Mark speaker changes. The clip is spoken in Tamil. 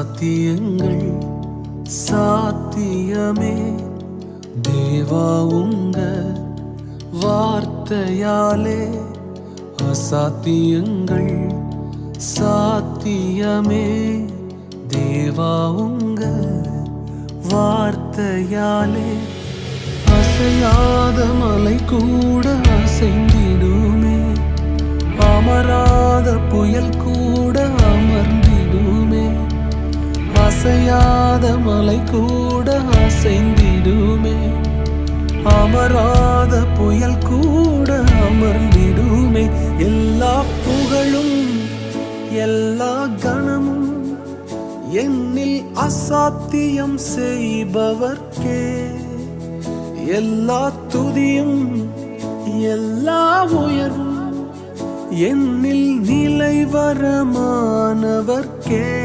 Speaker 1: சத்தியங்கள் சாத்தியமே. தேவா உங்க வார்த்தையாலே அசாத்தியங்கள் சாத்தியமே. தேவா உங்க வார்த்தையாலே அசையாத மலை கூட அசைந்து அசையாத மலை கூட அசைந்திடுமே. அமராத புயல் கூட அமர்ந்திடுமே. எல்லா புகழும் எல்லா கணமும் என்னில் அசாத்தியம் செய்பவர்க்கே. எல்லா துதியும் எல்லா உயரும் என்னில் நிலை வரமானவர்க்கே